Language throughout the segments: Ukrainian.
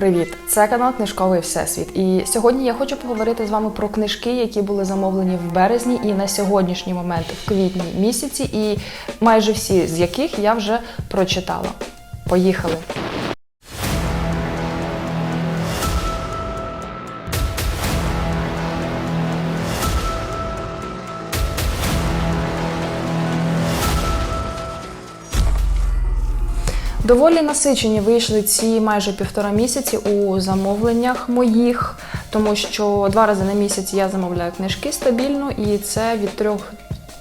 Привіт! Це канал Книжковий Всесвіт. І сьогодні я хочу поговорити з вами про книжки, які були замовлені в березні і на сьогоднішній момент в квітні місяці, і майже всі з яких я вже прочитала. Поїхали! Доволі насичені вийшли ці майже півтора місяці у замовленнях моїх, тому що два рази на місяць я замовляю книжки стабільно, і це від трьох.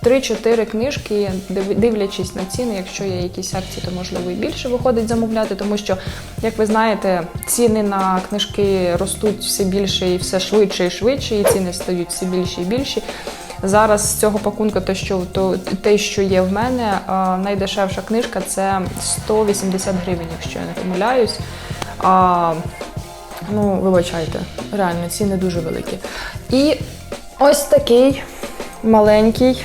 3-4 книжки, див- дивлячись на ціни, якщо є якісь акції, то можливо і більше виходить замовляти, тому що, як ви знаєте, ціни на книжки ростуть все більше і все швидше і швидше, і ціни стають все більші і більші. Зараз з цього пакунка, те, що то те, що є в мене, найдешевша книжка це 180 гривень, якщо я не помиляюсь. А, ну, вибачайте, реально ціни дуже великі. І ось такий маленький.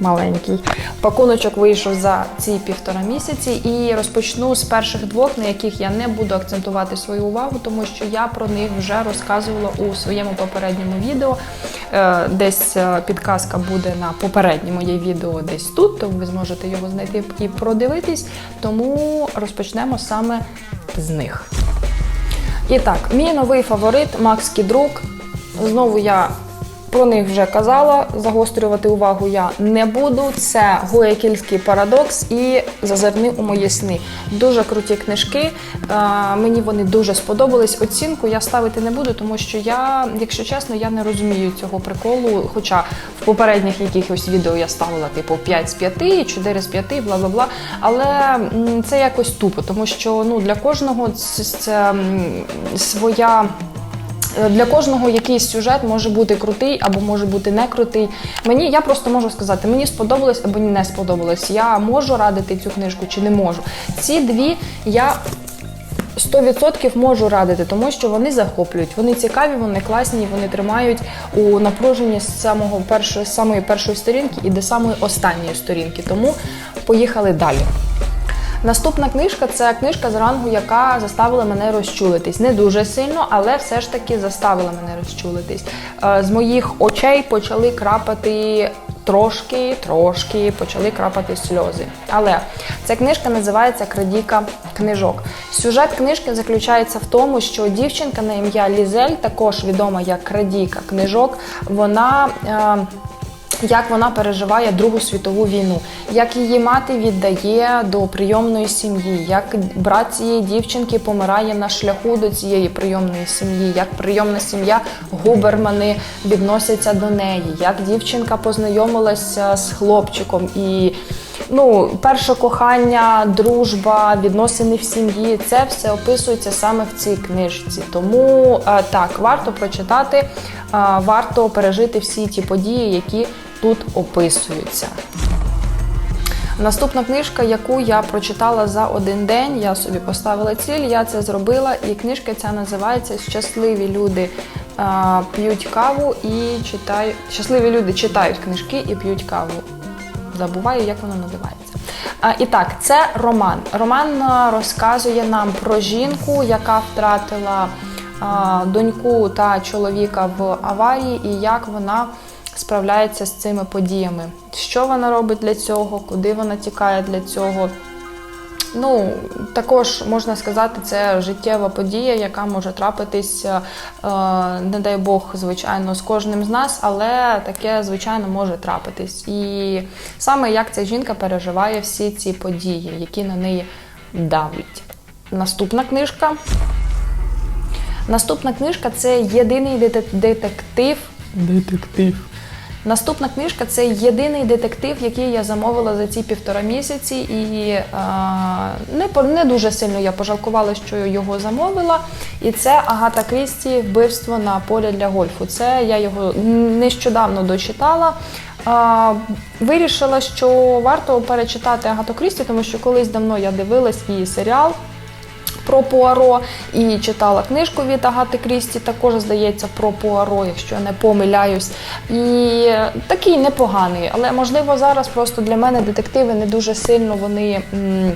Маленький пакуночок вийшов за ці півтора місяці, і розпочну з перших двох, на яких я не буду акцентувати свою увагу, тому що я про них вже розказувала у своєму попередньому відео. Е, Десь е, підказка буде на попереднє моє відео десь тут, то ви зможете його знайти і продивитись. Тому розпочнемо саме з них. І так, мій новий фаворит Макс Кідрук. Знову я про них вже казала. Загострювати увагу я не буду. Це Гоякільський парадокс і Зазирни у мої сни. Дуже круті книжки. Е, Мені вони дуже сподобались. Оцінку я ставити не буду, тому що я, якщо чесно, я не розумію цього приколу. Хоча в попередніх якихось відео я ставила типу 5 з 5, 4 з 5, бла бла бла. Але це якось тупо, тому що ну для кожного це, своя. Е, Для кожного якийсь сюжет може бути крутий або може бути не крутий. Мені я просто можу сказати, мені сподобалось або не сподобалось. Я можу радити цю книжку чи не можу. Ці дві я 100% можу радити, тому що вони захоплюють. Вони цікаві, вони класні, вони тримають у напруженні з самого першої самої першої сторінки і до самої останньої сторінки. Тому поїхали далі. Наступна книжка це книжка з рангу, яка заставила мене розчулитись. Не дуже сильно, але все ж таки заставила мене розчулитись. Е, З моїх очей почали крапати трошки, трошки почали крапати сльози. Але ця книжка називається Крадіка книжок. Сюжет книжки заключається в тому, що дівчинка на ім'я Лізель, також відома як Крадійка книжок, вона. е, як вона переживає Другу світову війну, як її мати віддає до прийомної сім'ї, як брат цієї дівчинки помирає на шляху до цієї прийомної сім'ї, як прийомна сім'я Губермани відносяться до неї, як дівчинка познайомилася з хлопчиком і. Ну, перше кохання, дружба, відносини в сім'ї це все описується саме в цій книжці. Тому е, так, варто прочитати, е, варто пережити всі ті події, які тут описуються. Наступна книжка, яку я прочитала за один день, я собі поставила ціль, я це зробила, і книжка ця називається Щасливі люди п'ють каву і читають. Щасливі люди читають книжки і п'ють каву. Забуваю, як воно називається. А, і так, це роман. Роман розказує нам про жінку, яка втратила а, доньку та чоловіка в аварії, і як вона справляється з цими подіями. Що вона робить для цього, куди вона тікає для цього. Ну, також можна сказати, це життєва подія, яка може трапитись, е, не дай Бог, звичайно, з кожним з нас, але таке, звичайно, може трапитись. І саме як ця жінка переживає всі ці події, які на неї давлять. Наступна книжка. Наступна книжка це єдиний детектив. Детектив. Наступна книжка це єдиний детектив, який я замовила за ці півтора місяці, і е, не, не дуже сильно я пожалкувала, що його замовила. І це Агата Крісті Вбивство на полі для гольфу. Це я його нещодавно дочитала. Е, вирішила, що варто перечитати Агату Крісті, тому що колись давно я дивилась її серіал про Пуаро і читала книжку від Агати Крісті, також здається про Пуаро, якщо я не помиляюсь. І такий непоганий, але можливо зараз просто для мене детективи не дуже сильно вони. м,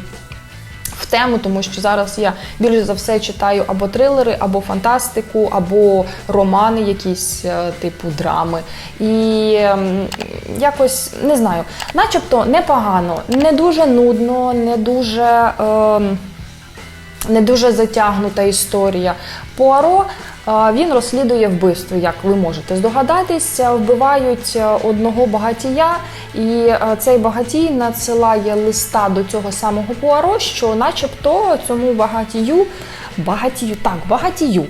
тему, тому що зараз я більш за все читаю або трилери, або фантастику, або романи, якісь е, типу драми. І якось не знаю, начебто непогано, не дуже нудно, не дуже. ем, не дуже затягнута історія. Пуаро е, він розслідує вбивство, як ви можете здогадатись. Е, Вбивають е, одного багатія, і е, цей багатій надсилає листа до цього самого Пуаро, що, начебто, цьому багатію, багатію, так, багатію.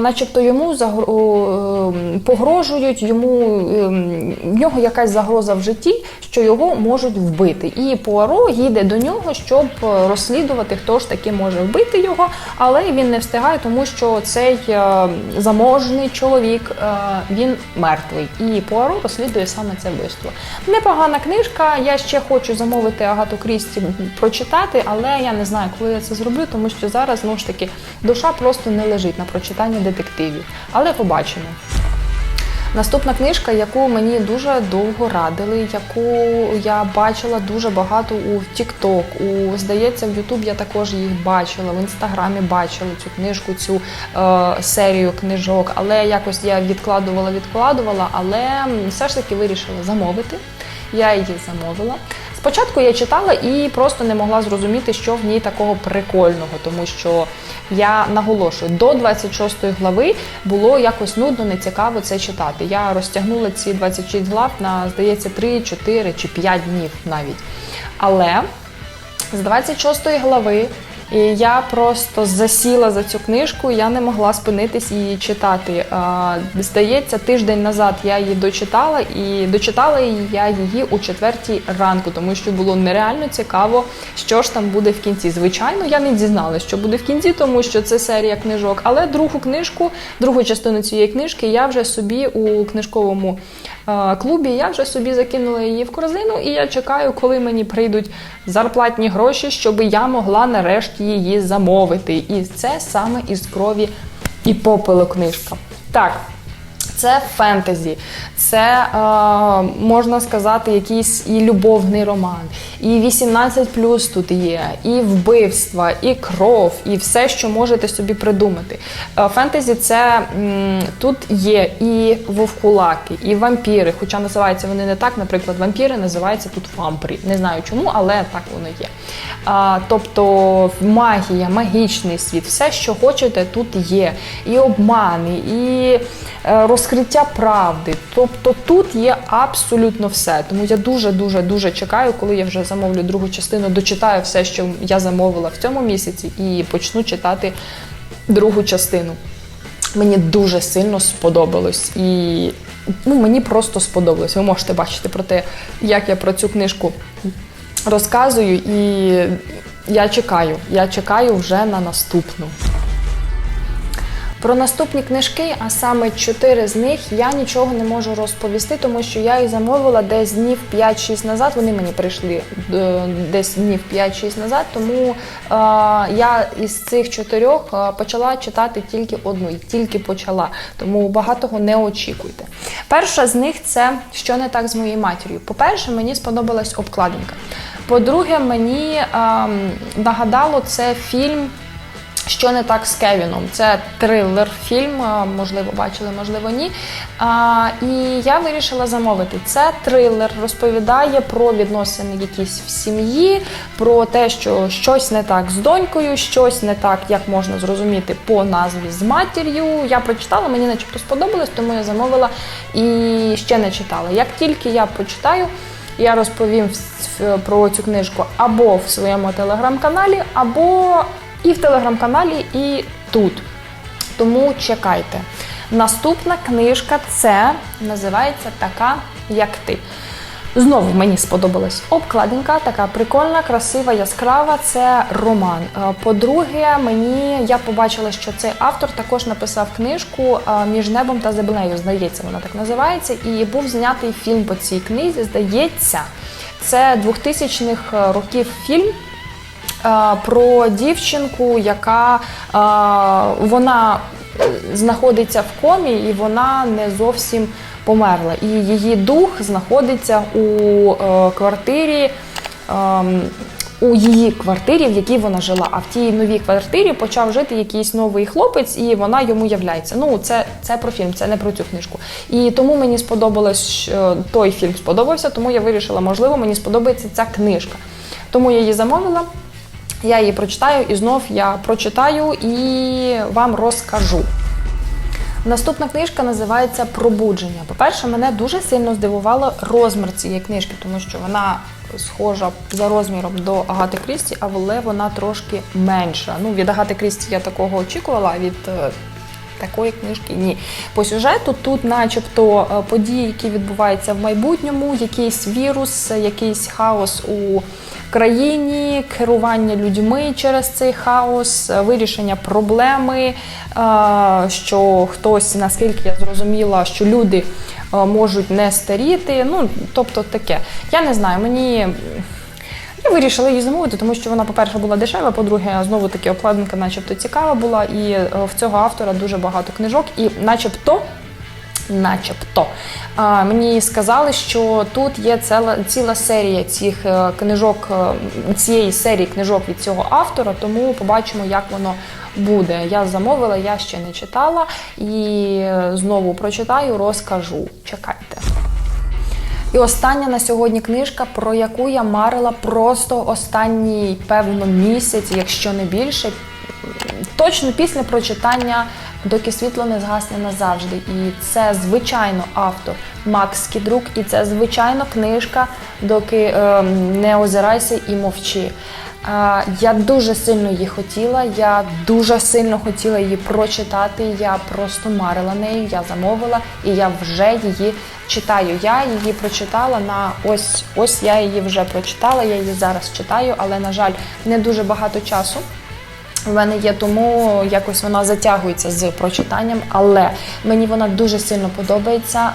Начебто йому загро... о, ем, погрожують, йому ем, в нього якась загроза в житті, що його можуть вбити. І Пуаро їде до нього, щоб е, розслідувати, хто ж таки може вбити його, але він не встигає, тому що цей е, заможний чоловік е, він мертвий. І Пуаро розслідує саме це вбивство. Непогана книжка. Я ще хочу замовити Агату Крісті прочитати, але я не знаю, коли я це зроблю, тому що зараз знову ж таки душа просто не лежить на прочитання детективів. Але побачимо. Наступна книжка, яку мені дуже довго радили, яку я бачила дуже багато у TikTok, у здається, в YouTube я також їх бачила, в інстаграмі бачила цю книжку, цю е, серію книжок, але якось я відкладувала, відкладувала, але все ж таки вирішила замовити. Я її замовила. Спочатку я читала і просто не могла зрозуміти, що в ній такого прикольного, тому що я наголошую, до 26 глави було якось нудно, нецікаво це читати. Я розтягнула ці 26 глав на, здається, 3, 4 чи 5 днів навіть. Але з 26 глави і я просто засіла за цю книжку, я не могла спинитись її читати. Здається, тиждень назад я її дочитала, і дочитала я її у четвертій ранку, тому що було нереально цікаво, що ж там буде в кінці. Звичайно, я не дізналася, що буде в кінці, тому що це серія книжок. Але другу книжку, другу частину цієї книжки я вже собі у книжковому клубі, я вже собі закинула її в корзину, і я чекаю, коли мені прийдуть зарплатні гроші, щоб я могла нарешті її замовити. І це саме із крові і попелу книжка. Так. Це фентезі, це е, можна сказати, якийсь і любовний роман, і 18 плюс тут є, і вбивства, і кров, і все, що можете собі придумати. Е, фентезі це м, тут є і вовкулаки, і вампіри. Хоча називаються вони не так, наприклад, вампіри називаються тут вампрі. Не знаю чому, але так воно є. А, тобто магія, магічний світ, все, що хочете, тут є. І обмани, і е, розкриття правди. Тобто тут є абсолютно все. Тому я дуже дуже дуже чекаю, коли я вже замовлю другу частину, дочитаю все, що я замовила в цьому місяці, і почну читати другу частину. Мені дуже сильно сподобалось. І ну, мені просто сподобалось. Ви можете бачити про те, як я про цю книжку розказую, і я чекаю. Я чекаю вже на наступну. Про наступні книжки, а саме чотири з них, я нічого не можу розповісти, тому що я їх замовила десь днів 5-6 назад. Вони мені прийшли е, десь днів 5-6 назад. Тому е, я із цих чотирьох е, почала читати тільки одну, і тільки почала. Тому багатого не очікуйте. Перша з них це що не так з моєю матір'ю. По-перше, мені сподобалась обкладинка. По-друге, мені ем, нагадало це фільм. Що не так з Кевіном? Це трилер фільм, можливо, бачили, можливо, ні. А, і я вирішила замовити. Це трилер, розповідає про відносини якісь в сім'ї, про те, що щось не так з донькою, щось не так, як можна зрозуміти по назві з матір'ю. Я прочитала, мені начебто сподобалось, тому я замовила і ще не читала. Як тільки я почитаю, я розповім про цю книжку або в своєму телеграм-каналі, або і в телеграм-каналі, і тут. Тому чекайте. Наступна книжка це називається Така, як ти. Знову мені сподобалась обкладинка, така прикольна, красива, яскрава. Це роман. Е, По-друге, мені я побачила, що цей автор також написав книжку е, Між небом та землею. Здається, вона так називається. І був знятий фільм по цій книзі. Здається, це 2000-х років фільм. Е, про дівчинку, яка е, вона знаходиться в комі і вона не зовсім померла. І її дух знаходиться у е, квартирі ем, у її квартирі, в якій вона жила. А в тій новій квартирі почав жити якийсь новий хлопець, і вона йому являється. Ну, це, це про фільм, це не про цю книжку. І тому мені сподобалось той фільм сподобався, тому я вирішила, можливо, мені сподобається ця книжка. Тому я її замовила. Я її прочитаю і знов я прочитаю і вам розкажу. Наступна книжка називається Пробудження. По-перше, мене дуже сильно здивувало розмір цієї книжки, тому що вона схожа за розміром до Агати Крісті, але вона трошки менша. Ну, від Агати Крісті я такого очікувала, а від е, такої книжки ні. По сюжету тут, начебто, е, події, які відбуваються в майбутньому, якийсь вірус, е, якийсь хаос у країні, керування людьми через цей хаос, е, вирішення проблеми, е, що хтось, наскільки я зрозуміла, що люди е, можуть не старіти. Ну, тобто таке. Я не знаю, мені. Я вирішила її замовити, тому що вона, по-перше, була дешева, по-друге, знову таки обкладинка, начебто, цікава була, і в цього автора дуже багато книжок, і начебто. Начебто а, мені сказали, що тут є ціла, ціла серія цих е, книжок, е, цієї серії книжок від цього автора, тому побачимо, як воно буде. Я замовила, я ще не читала і е, знову прочитаю, розкажу. Чекайте. І остання на сьогодні книжка, про яку я марила просто останній, певно, місяць, якщо не більше. Точно після прочитання доки світло не згасне назавжди. І це, звичайно, автор Макс Кідрук, і це, звичайно, книжка, доки е, не озирайся і мовчи. Е, я дуже сильно її хотіла, я дуже сильно хотіла її прочитати. Я просто марила нею, я замовила і я вже її читаю. Я її прочитала на ось ось я її вже прочитала. Я її зараз читаю, але на жаль, не дуже багато часу. В мене є, тому якось вона затягується з прочитанням, але мені вона дуже сильно подобається.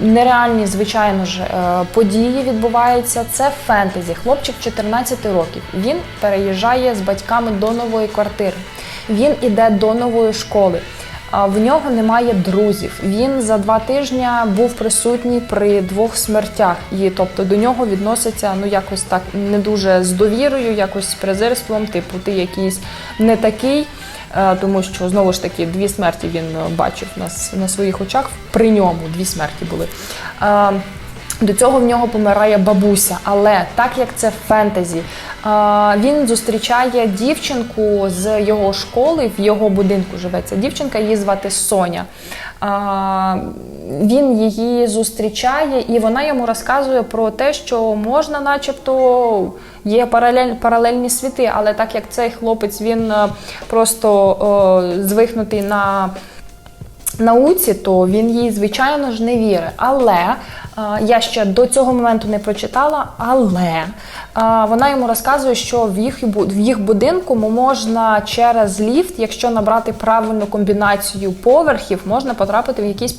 Нереальні, звичайно ж, е, події відбуваються. Це фентезі. Хлопчик 14 років. Він переїжджає з батьками до нової квартири. Він іде до нової школи. В нього немає друзів. Він за два тижні був присутній при двох смертях, і тобто до нього відносяться ну якось так не дуже з довірою, якось з презирством, типу ти якийсь не такий. Е, Тому що знову ж таки дві смерті він е, бачив на, на своїх очах. При ньому дві смерті були. До цього в нього помирає бабуся, але так як це фентезі, він зустрічає дівчинку з його школи, в його будинку живе ця дівчинка, її звати Соня. Він її зустрічає, і вона йому розказує про те, що можна, начебто, є паралель, паралельні світи, але так як цей хлопець він е, просто е, звихнутий на науці, то він їй, звичайно ж, не вірить. Але я ще до цього моменту не прочитала, але вона йому розказує, що в їх, в їх будинку можна через ліфт, якщо набрати правильну комбінацію поверхів, можна потрапити в якийсь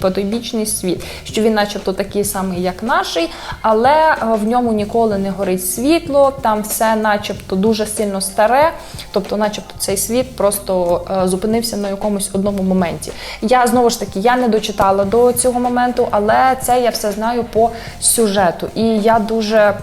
потойбічний світ. Що він, начебто, такий самий, як наший, але в ньому ніколи не горить світло, там все, начебто, дуже сильно старе, тобто, начебто, цей світ просто зупинився на якомусь одному моменті. Я знову ж таки я не дочитала до цього моменту, але це я все знаю по сюжету. І я дуже.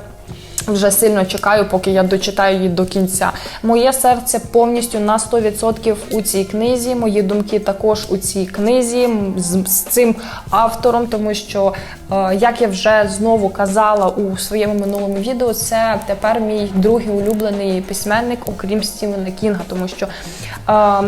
Вже сильно чекаю, поки я дочитаю її до кінця. Моє серце повністю на 100% у цій книзі. Мої думки також у цій книзі з, з цим автором, тому що, е, як я вже знову казала у своєму минулому відео, це тепер мій другий улюблений письменник, окрім Стівена Кінга, тому що. Е,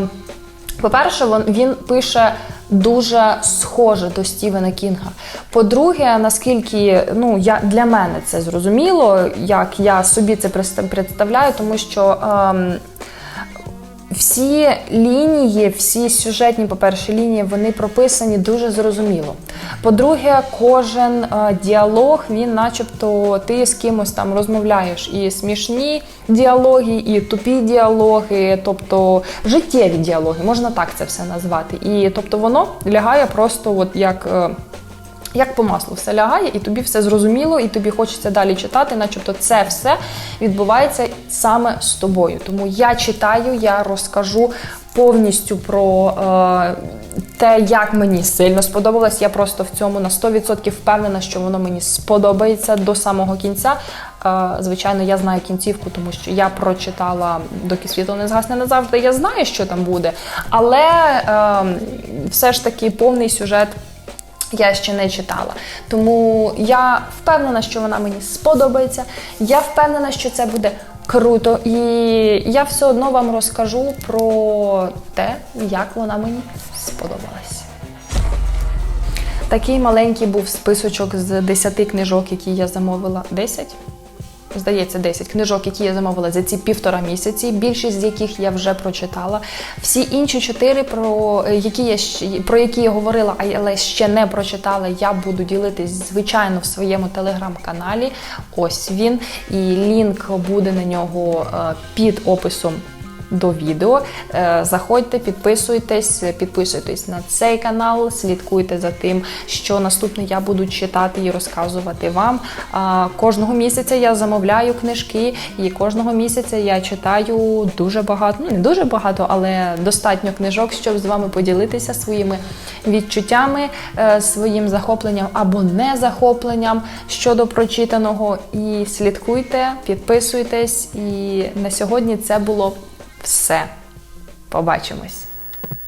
по-перше, він, він пише дуже схоже до Стівена Кінга. По-друге, наскільки ну, я, для мене це зрозуміло, як я собі це представ- представляю, тому що. Ем, всі лінії, всі сюжетні, по-перше, лінії, вони прописані дуже зрозуміло. По-друге, кожен е, діалог, він, начебто, ти з кимось там розмовляєш. І смішні діалоги, і тупі діалоги, тобто життєві діалоги, можна так це все назвати. І тобто воно лягає просто от як. Як по маслу все лягає, і тобі все зрозуміло, і тобі хочеться далі читати, начебто це все відбувається саме з тобою. Тому я читаю, я розкажу повністю про. Е, те, як мені сильно сподобалось, я просто в цьому на 100% впевнена, що воно мені сподобається до самого кінця. Е, Звичайно, я знаю кінцівку, тому що я прочитала доки світло не згасне назавжди. Я знаю, що там буде, але е, все ж таки повний сюжет я ще не читала. Тому я впевнена, що вона мені сподобається. Я впевнена, що це буде круто. І я все одно вам розкажу про те, як вона мені сподобалась. Такий маленький був списочок з 10 книжок, які я замовила. 10? Здається, 10 книжок, які я замовила за ці півтора місяці, більшість з яких я вже прочитала. Всі інші чотири, про які я про які я говорила, але ще не прочитала, я буду ділитись звичайно в своєму телеграм-каналі. Ось він, і лінк буде на нього е, під описом до відео. Е, Заходьте, підписуйтесь, підписуйтесь на цей канал, слідкуйте за тим, що наступне я буду читати і розказувати вам. Кожного місяця я замовляю книжки, і кожного місяця я читаю дуже багато, ну не дуже багато, але достатньо книжок, щоб з вами поділитися своїми відчуттями, е, своїм захопленням або не захопленням щодо прочитаного. І слідкуйте, підписуйтесь. І на сьогодні це було все. Побачимось.